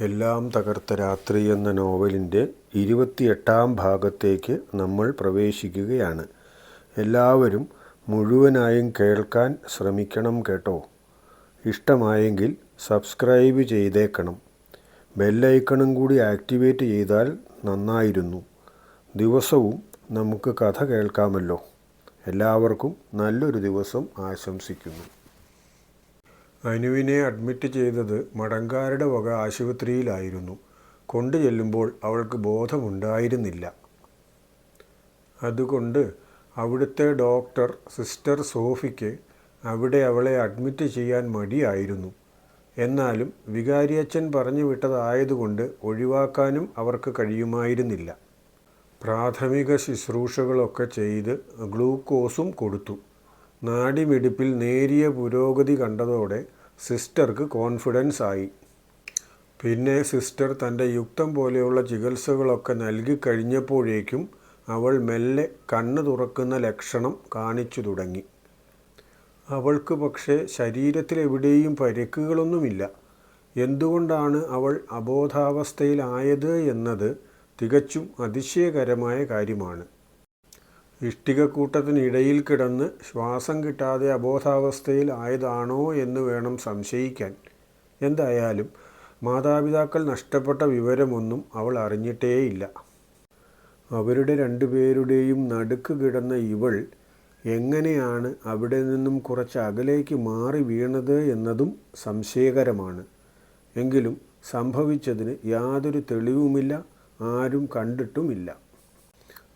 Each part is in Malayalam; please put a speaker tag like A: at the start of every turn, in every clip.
A: എല്ലാം തകർത്ത രാത്രി എന്ന നോവലിന്റെ ഇരുപത്തിയെട്ടാം ഭാഗത്തേക്ക് നമ്മൾ പ്രവേശിക്കുകയാണ്. എല്ലാവരും മുഴുവനായും കേൾക്കാൻ ശ്രമിക്കണം കേട്ടോ. ഇഷ്ടമായെങ്കിൽ സബ്സ്ക്രൈബ് ചെയ്തേക്കണം. ബെല്ലൈക്കണും കൂടി ആക്ടിവേറ്റ് ചെയ്താൽ നന്നായിരുന്നു. ദിവസവും നമുക്ക് കഥ കേൾക്കാമല്ലോ. എല്ലാവർക്കും നല്ലൊരു ദിവസം ആശംസിക്കുന്നു. അനുവിനെ അഡ്മിറ്റ് ചെയ്തത് മടങ്കാരുടെ വക ആശുപത്രിയിലായിരുന്നു. കൊണ്ടു ചെല്ലുമ്പോൾ അവൾക്ക് ബോധമുണ്ടായിരുന്നില്ല. അതുകൊണ്ട് അവിടുത്തെ ഡോക്ടർ സിസ്റ്റർ സോഫിക്ക് അവിടെ അവളെ അഡ്മിറ്റ് ചെയ്യാൻ മടിയായിരുന്നു. എന്നാലും വികാരിയച്ഛൻ പറഞ്ഞു വിട്ടതായതുകൊണ്ട് ഒഴിവാക്കാനും അവർക്ക് കഴിയുമായിരുന്നില്ല. പ്രാഥമിക ശുശ്രൂഷകളൊക്കെ ചെയ്ത് ഗ്ലൂക്കോസും കൊടുത്തു. നാഡിമിടിപ്പിൽ നേരിയ പുരോഗതി കണ്ടതോടെ സിസ്റ്റർക്ക് കോൺഫിഡൻസ് ആയി. പിന്നെ സിസ്റ്റർ തന്റെ യുക്തം പോലെയുള്ള ചികിത്സകളൊക്കെ നൽകി കഴിഞ്ഞപ്പോഴേക്കും അവൾ മെല്ലെ കണ്ണ് തുറക്കുന്ന ലക്ഷണം കാണിച്ചു തുടങ്ങി. അവൾക്ക് പക്ഷേ ശരീരത്തിലെവിടെയും പരിക്കുകളൊന്നുമില്ല. എന്തുകൊണ്ടാണ് അവൾ അബോധാവസ്ഥയിലായത് എന്നത് തികച്ചും അതിശയകരമായ കാര്യമാണ്. ഇഷ്ടികക്കൂട്ടത്തിനിടയിൽ കിടന്ന് ശ്വാസം കിട്ടാതെ അബോധാവസ്ഥയിൽ ആയതാണോ എന്ന് വേണം സംശയിക്കാൻ. എന്തായാലും മാതാപിതാക്കൾ നഷ്ടപ്പെട്ട വിവരമൊന്നും അവൾ അറിഞ്ഞിട്ടേയില്ല. അവരുടെ രണ്ടുപേരുടെയും നടുക്ക് കിടന്ന ഇവൾ എങ്ങനെയാണ് അവിടെ നിന്നും കുറച്ച് അകലേക്ക് മാറി വീണത് എന്നതും സംശയകരമാണ്. എങ്കിലും സംഭവിച്ചതിന് യാതൊരു തെളിവുമില്ല ആരും കണ്ടിട്ടുമില്ല.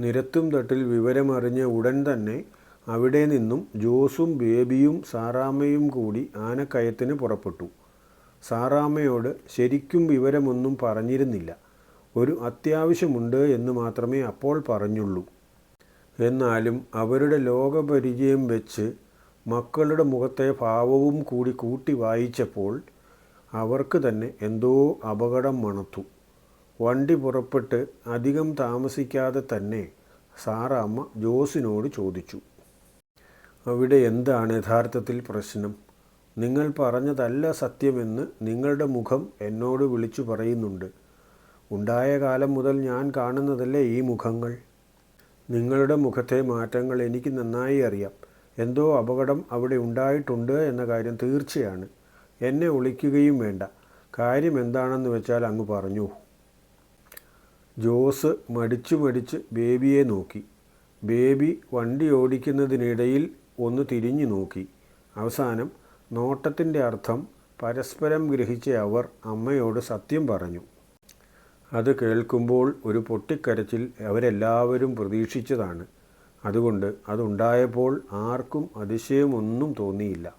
A: നിരത്തും തട്ടിൽ വിവരമറിഞ്ഞ ഉടൻ തന്നെ അവിടെ നിന്നും ജോസും ബേബിയും സാറാമ്മയും കൂടി ആനക്കയത്തിന് പുറപ്പെട്ടു. സാറാമ്മയോട് ശരിക്കും വിവരമൊന്നും പറഞ്ഞിരുന്നില്ല. ഒരു അത്യാവശ്യമുണ്ട് എന്ന് മാത്രമേ അപ്പോൾ പറഞ്ഞുള്ളൂ. എന്നാലും അവരുടെ ലോകപരിചയം വെച്ച് മക്കളുടെ മുഖത്തെ ഭാവവും കൂടി കൂട്ടി വായിച്ചപ്പോൾ അവർക്ക് തന്നെ എന്തോ അപകടം മണത്തു. വണ്ടി പുറപ്പെട്ട് അധികം താമസിക്കാതെ തന്നെ സാറാമ്മ ജോസിനോട് ചോദിച്ചു. അവിടെ എന്താണ് യഥാർത്ഥത്തിൽ പ്രശ്നം? നിങ്ങൾ പറഞ്ഞതല്ല സത്യമെന്ന് നിങ്ങളുടെ മുഖം എന്നോട് വിളിച്ചു പറയുന്നുണ്ട്. ഉണ്ടായ കാലം മുതൽ ഞാൻ കാണുന്നതല്ലേ ഈ മുഖങ്ങൾ? നിങ്ങളുടെ മുഖത്തെ മാറ്റങ്ങൾ എനിക്ക് നന്നായി അറിയാം. എന്തോ അപകടം അവിടെ ഉണ്ടായിട്ടുണ്ട് എന്ന കാര്യം തീർച്ചയാണ്. എന്നെ ഒളിക്കുകയും വേണ്ട. കാര്യം എന്താണെന്ന് വെച്ചാൽ അങ്ങ് പറഞ്ഞു. ജോസ് മടിച്ചു മടിച്ച് ബേബിയെ നോക്കി. ബേബി വണ്ടി ഓടിക്കുന്നതിനിടയിൽ ഒന്ന് തിരിഞ്ഞു നോക്കി. അവസാനം നോട്ടത്തിന്റെ അർത്ഥം പരസ്പരം ഗ്രഹിച്ച അവർ അമ്മയോട് സത്യം പറഞ്ഞു. അത് കേൾക്കുമ്പോൾ ഒരു പൊട്ടിക്കരച്ചിൽ അവരെല്ലാവരും പ്രതീക്ഷിച്ചതാണ്. അതുകൊണ്ട് അതുണ്ടായപ്പോൾ ആർക്കും അതിശയമൊന്നും തോന്നിയില്ല.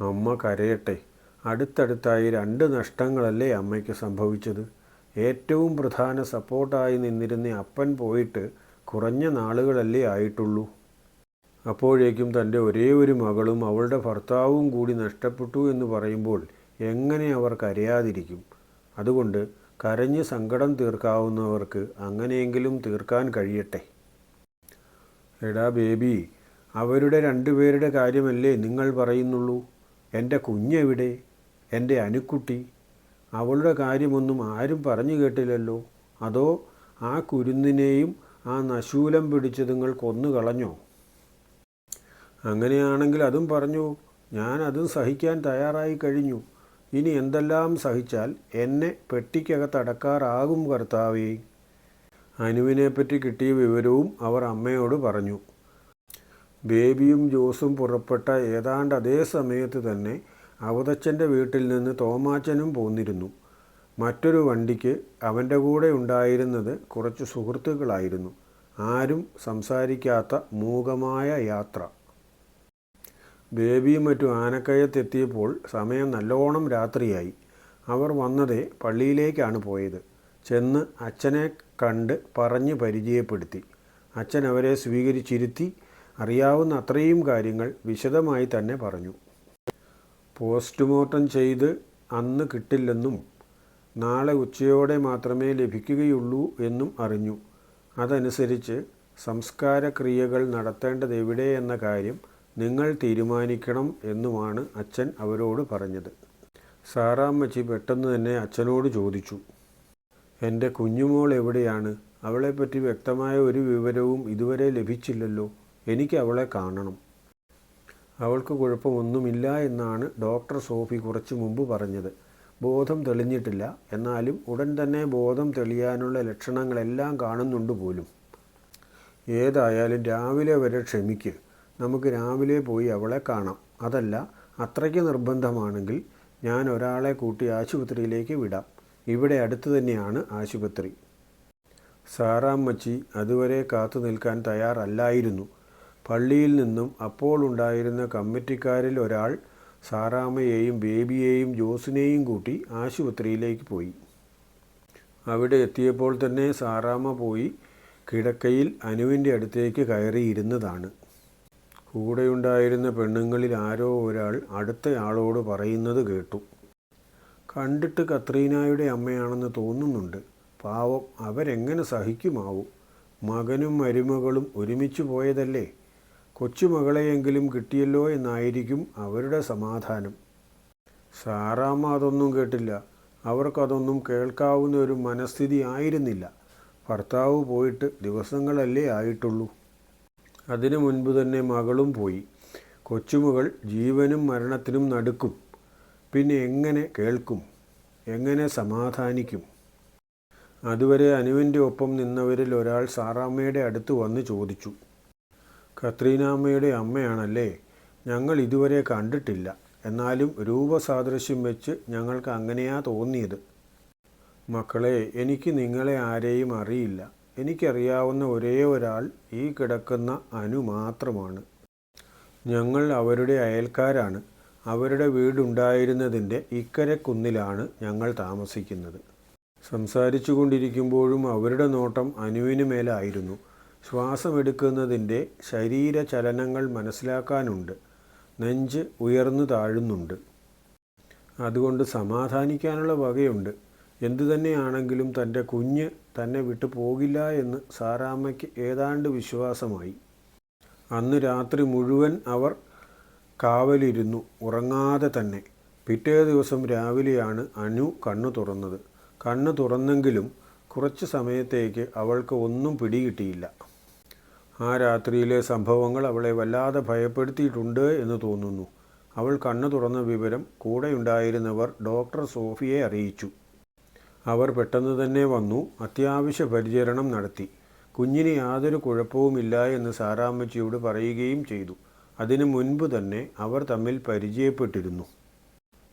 A: അമ്മ കരയട്ടെ അടുത്തടുത്തായി രണ്ട് നഷ്ടങ്ങളല്ലേ അമ്മയ്ക്ക് സംഭവിച്ചത്? ഏറ്റവും പ്രധാന സപ്പോർട്ടായി നിന്നിരുന്ന അപ്പൻ പോയിട്ട് കുറഞ്ഞ നാളുകളല്ലേ ആയിട്ടുള്ളൂ. അപ്പോഴേക്കും തന്റെ ഒരേ ഒരു മകളും അവളുടെ ഭർത്താവും കൂടി നഷ്ടപ്പെട്ടു എന്ന് പറയുമ്പോൾ എങ്ങനെ അവർ കരയാതിരിക്കും? അതുകൊണ്ട് കരഞ്ഞ് സങ്കടം തീർക്കാവുന്നവർക്ക് അങ്ങനെയെങ്കിലും തീർക്കാൻ കഴിയട്ടെ. എടാ ബേബി അവരുടെ രണ്ടുപേരുടെ കാര്യമല്ലേ നിങ്ങൾ പറയുന്നുള്ളൂ? എന്റെ കുഞ്ഞെവിടെ? എന്റെ അനുക്കുട്ടി? അവളുടെ കാര്യമൊന്നും ആരും പറഞ്ഞു കേട്ടില്ലല്ലോ. അതോ ആ കുരുന്നിനെയും ആ നശൂലം പിടിച്ചതുങ്ങൾ കൊന്നു കളഞ്ഞോ? അങ്ങനെയാണെങ്കിൽ അതും പറഞ്ഞു ഞാൻ അതും സഹിക്കാൻ തയ്യാറായി കഴിഞ്ഞു. ഇനി എന്തെല്ലാം സഹിച്ചാൽ എന്നെ പെട്ടിക്കകത്തടക്കാറാകും കർത്താവേ. അനുവിനെപ്പറ്റി കിട്ടിയ വിവരവും അവർ അമ്മയോട് പറഞ്ഞു. ബേബിയും ജോസും പുറപ്പെട്ട ഏതാണ്ട് അതേ സമയത്ത് തന്നെ അവതച്ചന്റെ വീട്ടിൽ നിന്ന് തോമാച്ചനും പോന്നിരുന്നു. മറ്റൊരു വണ്ടിക്ക് അവന്റെ കൂടെ ഉണ്ടായിരുന്നത് കുറച്ച് സുഹൃത്തുക്കളായിരുന്നു. ആരും സംസാരിക്കാത്ത മൂകമായ യാത്ര. ബേബിയും മറ്റും ആനക്കയത്തെത്തിയപ്പോൾ സമയം നല്ലോണം രാത്രിയായി. അവർ വന്നതേ പള്ളിയിലേക്കാണ് പോയത്. ചെന്ന് അച്ഛനെ കണ്ട് പറഞ്ഞ് പരിചയപ്പെടുത്തി. അച്ഛൻ അവരെ സ്വീകരിച്ചിരുത്തി. അറിയാവുന്ന അത്രയും കാര്യങ്ങൾ വിശദമായി തന്നെ പറഞ്ഞു. പോസ്റ്റ്മോർട്ടം ചെയ്ത് അന്ന് കിട്ടില്ലെന്നും നാളെ ഉച്ചയോടെ മാത്രമേ ലഭിക്കുകയുള്ളൂ എന്നും അറിഞ്ഞു. അതനുസരിച്ച് സംസ്കാരക്രിയകൾ നടത്തേണ്ടത് എവിടെ എന്ന കാര്യം നിങ്ങൾ തീരുമാനിക്കണം എന്നുമാണ് അച്ഛൻ അവരോട് പറഞ്ഞത്. സാറാമ്മച്ചി പെട്ടെന്ന് തന്നെ അച്ഛനോട് ചോദിച്ചു. എന്റെ കുഞ്ഞുമോൾ എവിടെയാണ്? അവളെപ്പറ്റി വ്യക്തമായ ഒരു വിവരവും ഇതുവരെ ലഭിച്ചില്ലല്ലോ. എനിക്ക് അവളെ കാണണം. അവൾക്ക് കുഴപ്പമൊന്നുമില്ല എന്നാണ് ഡോക്ടർ സോഫി കുറച്ചു മുമ്പ് പറഞ്ഞത്. ബോധം തെളിഞ്ഞിട്ടില്ല. എന്നാലും ഉടൻ തന്നെ ബോധം തെളിയാനുള്ള ലക്ഷണങ്ങളെല്ലാം കാണുന്നുണ്ട് പോലും. ഏതായാലും രാവിലെ വരെ ക്ഷമിക്ക്. നമുക്ക് രാവിലെ പോയി അവളെ കാണാം. അതല്ല അത്രയ്ക്ക് നിർബന്ധമാണെങ്കിൽ ഞാൻ ഒരാളെ കൂട്ടി ആശുപത്രിയിലേക്ക് വിടാം. ഇവിടെ അടുത്ത് തന്നെയാണ് ആശുപത്രി. സാറാമ്മച്ചി അതുവരെ കാത്തു നിൽക്കാൻ തയ്യാറല്ലായിരുന്നു. പള്ളിയിൽ നിന്നും അപ്പോൾ ഉണ്ടായിരുന്ന കമ്മിറ്റിക്കാരിൽ ഒരാൾ സാറാമ്മയെയും ബേബിയെയും ജോസിനെയും കൂട്ടി ആശുപത്രിയിലേക്ക് പോയി. അവിടെ എത്തിയപ്പോൾ തന്നെ സാറാമ്മ പോയി കിടക്കയിൽ അനുവിന്റെ അടുത്തേക്ക് കയറിയിരുന്നതാണ്. കൂടെയുണ്ടായിരുന്ന പെണ്ണുങ്ങളിൽ ആരോ ഒരാൾ അടുത്തയാളോട് പറയുന്നത് കേട്ടു. കണ്ടിട്ട് കത്രീനായുടെ അമ്മയാണെന്ന് തോന്നുന്നുണ്ട്. പാവം അവരെങ്ങനെ സഹിക്കുമാവും? മകനും മരുമകളും ഒരുമിച്ച് പോയതല്ലേ? കൊച്ചുമകളെയെങ്കിലും കിട്ടിയല്ലോ എന്നായിരിക്കും അവരുടെ സമാധാനം. സാറാമ്മ അതൊന്നും കേട്ടില്ല. അവർക്കതൊന്നും കേൾക്കാവുന്ന ഒരു മനസ്ഥിതി ആയിരുന്നില്ല. ഭർത്താവ് പോയിട്ട് ദിവസങ്ങളല്ലേ ആയിട്ടുള്ളൂ. അതിനു മുൻപ് തന്നെ മകളും പോയി. കൊച്ചുമകൾ ജീവനും മരണത്തിനും നടുക്കും. പിന്നെ എങ്ങനെ കേൾക്കും? എങ്ങനെ സമാധാനിക്കും? അതുവരെ അനുവിന്റെ ഒപ്പം നിന്നവരിൽ ഒരാൾ സാറാമ്മയുടെ അടുത്ത് വന്ന് ചോദിച്ചു. കത്രീനാമ്മയുടെ അമ്മയാണല്ലേ? ഞങ്ങൾ ഇതുവരെ കണ്ടിട്ടില്ല. എന്നാലും രൂപസാദൃശ്യം വെച്ച് ഞങ്ങൾക്ക് അങ്ങനെയാ തോന്നിയത്. മക്കളെ എനിക്ക് നിങ്ങളെ ആരെയും അറിയില്ല. എനിക്കറിയാവുന്ന ഒരേ ഒരാൾ ഈ കിടക്കുന്ന അനു മാത്രമാണ്. ഞങ്ങൾ അവരുടെ അയൽക്കാരാണ്. അവരുടെ വീടുണ്ടായിരുന്നതിന്റെ ഇക്കരെ കുന്നിലാണ് ഞങ്ങൾ താമസിക്കുന്നത്. സംസാരിച്ചു കൊണ്ടിരിക്കുമ്പോഴും അവരുടെ നോട്ടം അനുവിന് മേലായിരുന്നു. ശ്വാസമെടുക്കുന്നതിന്റെ ശരീരചലനങ്ങൾ മനസ്സിലാക്കാനുണ്ട്. നെഞ്ച് ഉയർന്നു താഴുന്നുണ്ട്. അതുകൊണ്ട് സമാധാനിക്കാനുള്ള വകയുണ്ട്. എന്തുതന്നെയാണെങ്കിലും തന്റെ കുഞ്ഞ് തന്നെ വിട്ടു പോകില്ല എന്ന് സാറാമ്മയ്ക്ക് ഏതാണ്ട് വിശ്വാസമായി. അന്ന് രാത്രി മുഴുവൻ അവർ കാവലിരുന്നു ഉറങ്ങാതെ തന്നെ. പിറ്റേ ദിവസം രാവിലെയാണ് അനു കണ്ണു തുറന്നത്. കണ്ണു തുറന്നെങ്കിലും കുറച്ച് സമയത്തേക്ക് അവൾക്ക് ഒന്നും പിടികിട്ടിയില്ല. ആ രാത്രിയിലെ സംഭവങ്ങൾ അവളെ വല്ലാതെ ഭയപ്പെടുത്തിയിട്ടുണ്ട് എന്ന് തോന്നുന്നു. അവൾ കണ്ണു തുറന്ന വിവരം കൂടെയുണ്ടായിരുന്നവർ ഡോക്ടർ സോഫിയെ അറിയിച്ചു. അവർ പെട്ടെന്ന് തന്നെ വന്നു അത്യാവശ്യ പരിചരണം നടത്തി. കുഞ്ഞിന് യാതൊരു കുഴപ്പവുമില്ല എന്ന് സാറാമ്മച്ചിയോട് പറയുകയും ചെയ്തു. അതിനു മുൻപ് തന്നെ അവർ തമ്മിൽ പരിചയപ്പെട്ടിരുന്നു.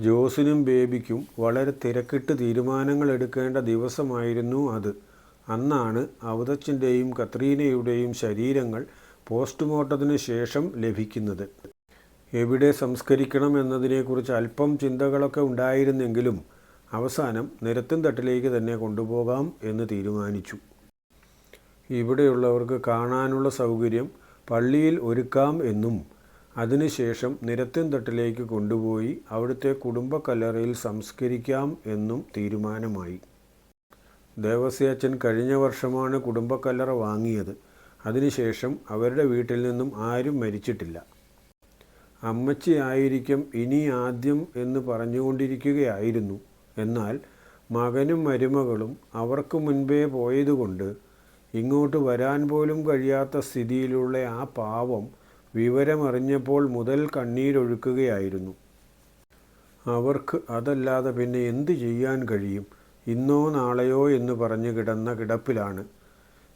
A: ജോസിനും ബേബിക്കും വളരെ തിരക്കിട്ട് തീരുമാനങ്ങൾ എടുക്കേണ്ട ദിവസമായിരുന്നു അത്. അന്നാണ് അവതച്ചന്റെയും കത്രീനയുടെയും ശരീരങ്ങൾ പോസ്റ്റ്മോർട്ടത്തിന് ശേഷം ലഭിക്കുന്നത്. എവിടെ സംസ്കരിക്കണം എന്നതിനെക്കുറിച്ച് അല്പം ചിന്തകളൊക്കെ ഉണ്ടായിരുന്നെങ്കിലും അവസാനം നിരത്തും തട്ടിലേക്ക് തന്നെ കൊണ്ടുപോകാം എന്ന് തീരുമാനിച്ചു. ഇവിടെയുള്ളവർക്ക് കാണാനുള്ള സൗകര്യം പള്ളിയിൽ ഒരുക്കാം എന്നും അതിനുശേഷം നിരത്തും തട്ടിലേക്ക് കൊണ്ടുപോയി അവിടുത്തെ കുടുംബക്കല്ലറയിൽ സംസ്കരിക്കാം എന്നും തീരുമാനമായി. ദേവസ്യച്ചൻ കഴിഞ്ഞ വർഷമാണ് കുടുംബക്കല്ലറ വാങ്ങിയത്. അതിനുശേഷം അവരുടെ വീട്ടിൽ നിന്നും ആരും മരിച്ചിട്ടില്ല. അമ്മച്ചിയായിരിക്കും ഇനി ആദ്യം എന്ന് പറഞ്ഞുകൊണ്ടിരിക്കുകയായിരുന്നു. എന്നാൽ മകനും മരുമകളും അവർക്ക് മുൻപേ പോയതുകൊണ്ട് ഇങ്ങോട്ട് വരാൻ പോലും കഴിയാത്ത സ്ഥിതിയിലുള്ള ആ പാവം വിവരമറിഞ്ഞപ്പോൾ മുതൽ കണ്ണീരൊഴുക്കുകയായിരുന്നു. അവർക്ക് അതല്ലാതെ പിന്നെ എന്തു ചെയ്യാൻ കഴിയും? ഇന്നോ നാളെയോ എന്ന് പറഞ്ഞു കിടന്ന കിടപ്പിലാണ്.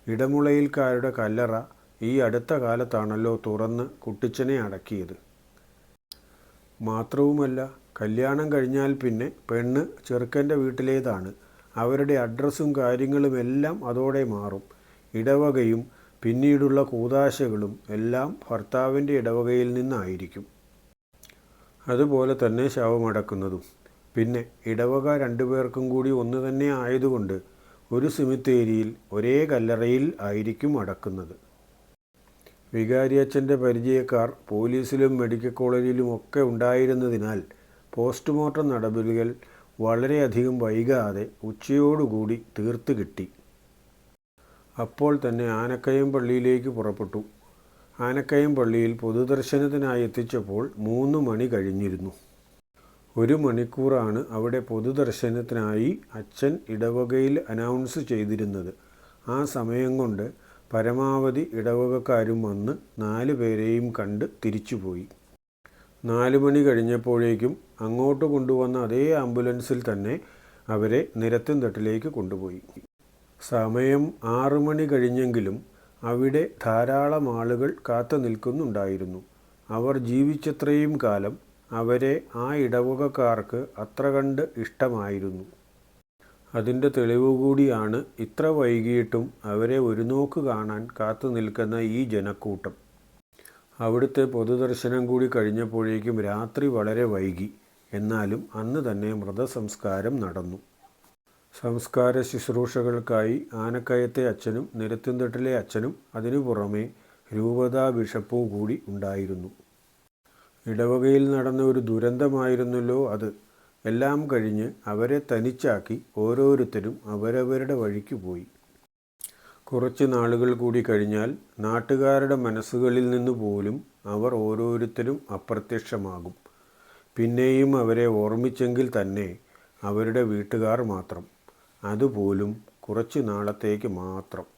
A: ഇടമുളയിൽക്കാരുടെ കല്ലറ ഈ അടുത്ത കാലത്താണല്ലോ തുറന്ന് കുട്ടിച്ചനെ അടക്കിയത്. മാത്രവുമല്ല കല്യാണം കഴിഞ്ഞാൽ പിന്നെ പെണ്ണ് ചെറുക്കന്റെ വീട്ടിലേതാണ്. അവരുടെ അഡ്രസ്സും കാര്യങ്ങളും എല്ലാം അതോടെ മാറും. ഇടവകയും പിന്നീടുള്ള കൂതാശകളും എല്ലാം ഭർത്താവിന്റെ ഇടവകയിൽ നിന്നായിരിക്കും. അതുപോലെ തന്നെ ശവമടക്കുന്നതും. പിന്നെ ഇടവക രണ്ടുപേർക്കും കൂടി ഒന്ന് തന്നെ ആയതുകൊണ്ട് ഒരു സിമിത്തേരിയിൽ ഒരേ കല്ലറയിൽ ആയിരിക്കും അടക്കുന്നത്. വികാരിയച്ഛന്റെ പരിചയക്കാർ പോലീസിലും മെഡിക്കൽ കോളേജിലും ഒക്കെ ഉണ്ടായിരുന്നതിനാൽ പോസ്റ്റ്മോർട്ടം നടപടികൾ വളരെയധികം വൈകാതെ ഉച്ചയോടുകൂടി തീർത്ത് കിട്ടി. അപ്പോൾ തന്നെ ആനക്കയം പള്ളിയിലേക്ക് പുറപ്പെട്ടു. ആനക്കയം പള്ളിയിൽ പൊതുദർശനത്തിനായി എത്തിച്ചപ്പോൾ മൂന്ന് മണി കഴിഞ്ഞിരുന്നു. ഒരു മണിക്കൂറാണ് അവിടെ പൊതുദർശനത്തിനായി അച്ഛൻ ഇടവകയിൽ അനൗൺസ് ചെയ്തിരുന്നത്. ആ സമയം കൊണ്ട് പരമാവധി ഇടവകക്കാരും വന്ന് നാല് പേരെയും കണ്ട് തിരിച്ചുപോയി. നാല് മണി കഴിഞ്ഞപ്പോഴേക്കും അങ്ങോട്ട് കൊണ്ടുവന്ന അതേ ആംബുലൻസിൽ തന്നെ അവരെ നിരത്തും തട്ടിലേക്ക് കൊണ്ടുപോയി. സമയം ആറു മണി കഴിഞ്ഞെങ്കിലും അവിടെ ധാരാളം ആളുകൾ കാത്തു നിൽക്കുന്നുണ്ടായിരുന്നു അവർ ജീവിച്ചത്രയും കാലം അവരെ ആ ഇടവകക്കാർക്ക് അത്ര കണ്ട് ഇഷ്ടമായിരുന്നു. അതിന്റെ തെളിവുകൂടിയാണ് ഇത്ര വൈകിയിട്ടും അവരെ ഒരു നോക്ക് കാണാൻ കാത്തു നിൽക്കുന്ന ഈ ജനക്കൂട്ടം. അവിടുത്തെ പൊതുദർശനം കൂടി കഴിഞ്ഞപ്പോഴേക്കും രാത്രി വളരെ വൈകി. എന്നാലും അന്ന് തന്നെ മൃതസംസ്കാരം നടന്നു. സംസ്കാര ശുശ്രൂഷകൾക്കായി ആനക്കയത്തെ അച്ഛനും നിരത്തുംതട്ടിലെ അച്ഛനും അതിനു പുറമെ രൂപതാ ബിഷപ്പും കൂടി ഉണ്ടായിരുന്നു. ഇടവകയിൽ നടന്ന ഒരു ദുരന്തമായിരുന്നല്ലോ അത്. എല്ലാം കഴിഞ്ഞ് അവരെ തനിച്ചാക്കി ഓരോരുത്തരും അവരവരുടെ വഴിക്ക് പോയി. കുറച്ച് നാളുകൾ കൂടി കഴിഞ്ഞാൽ നാട്ടുകാരുടെ മനസ്സുകളിൽ നിന്ന് പോലും അവർ ഓരോരുത്തരും അപ്രത്യക്ഷമാകും. പിന്നെയും അവരെ ഓർമ്മിച്ചെങ്കിൽ തന്നെ അവരുടെ വീട്ടുകാർ മാത്രം. അതുപോലും കുറച്ച് നാളത്തേക്ക് മാത്രം.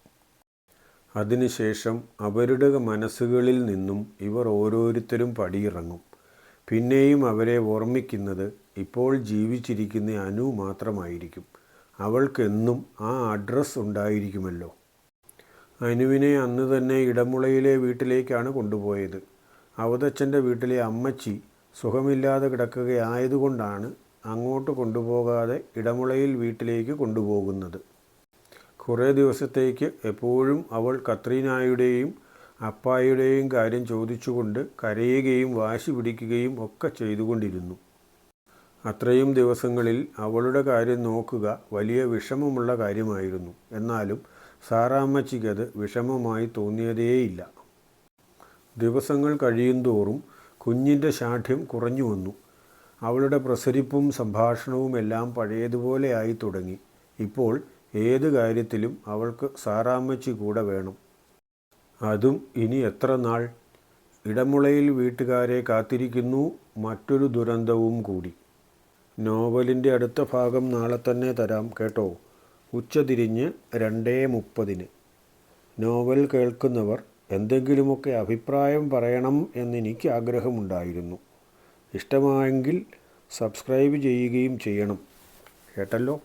A: അതിനുശേഷം അവരുടെ മനസ്സുകളിൽ നിന്നും ഇവർ ഓരോരുത്തരും പടിയിറങ്ങും. പിന്നെയും അവരെ ഓർമ്മിക്കുന്നത് ഇപ്പോൾ ജീവിച്ചിരിക്കുന്ന അനു മാത്രമായിരിക്കും. അവൾക്കെന്നും ആ അഡ്രസ്സ് ഉണ്ടായിരിക്കുമല്ലോ. അനുവിനെ അന്ന് തന്നെ ഇടമുളയിലെ വീട്ടിലേക്കാണ് കൊണ്ടുപോയത്. അവതച്ചന്റെ വീട്ടിലെ അമ്മച്ചി സുഖമില്ലാതെ കിടക്കുകയായതുകൊണ്ടാണ് അങ്ങോട്ട് കൊണ്ടുപോകാതെ ഇടമുളയിൽ വീട്ടിലേക്ക് കൊണ്ടുപോകുന്നത്. കുറേ ദിവസത്തേക്ക് എപ്പോഴും അവൾ കത്രീനായുടെയും അപ്പായുടെയും കാര്യം ചോദിച്ചുകൊണ്ട് കരയുകയും വാശി പിടിക്കുകയും ഒക്കെ ചെയ്തുകൊണ്ടിരുന്നു. അത്രയും ദിവസങ്ങളിൽ അവളുടെ കാര്യം നോക്കുക വലിയ വിഷമമുള്ള കാര്യമായിരുന്നു. എന്നാലും സാറാമ്മച്ചിക്കത് വിഷമമായി തോന്നിയതേയില്ല. ദിവസങ്ങൾ കഴിയുന്തോറും കുഞ്ഞിന്റെ ശാഠ്യം കുറഞ്ഞു വന്നു. അവളുടെ പ്രസരിപ്പും സംഭാഷണവും എല്ലാം പഴയതുപോലെയായി തുടങ്ങി. ഇപ്പോൾ ഏത് കാര്യത്തിലും അവൾക്ക് സാറാമ്മച്ചി കൂടെ വേണം. അതും ഇനി എത്ര നാൾ? ഇടമുളയിൽ വീട്ടുകാരെ കാത്തിരിക്കുന്നു മറ്റൊരു ദുരന്തവും കൂടി. നോവലിന്റെ അടുത്ത ഭാഗം നാളെ തന്നെ തരാം കേട്ടോ. ഉച്ചതിരിഞ്ഞ് രണ്ടേ മുപ്പതിന്. നോവൽ കേൾക്കുന്നവർ എന്തെങ്കിലുമൊക്കെ അഭിപ്രായം പറയണം എന്നെനിക്ക് ആഗ്രഹമുണ്ടായിരുന്നു. ഇഷ്ടമായെങ്കിൽ സബ്സ്ക്രൈബ് ചെയ്യുകയും ചെയ്യണം. കേട്ടല്ലോ?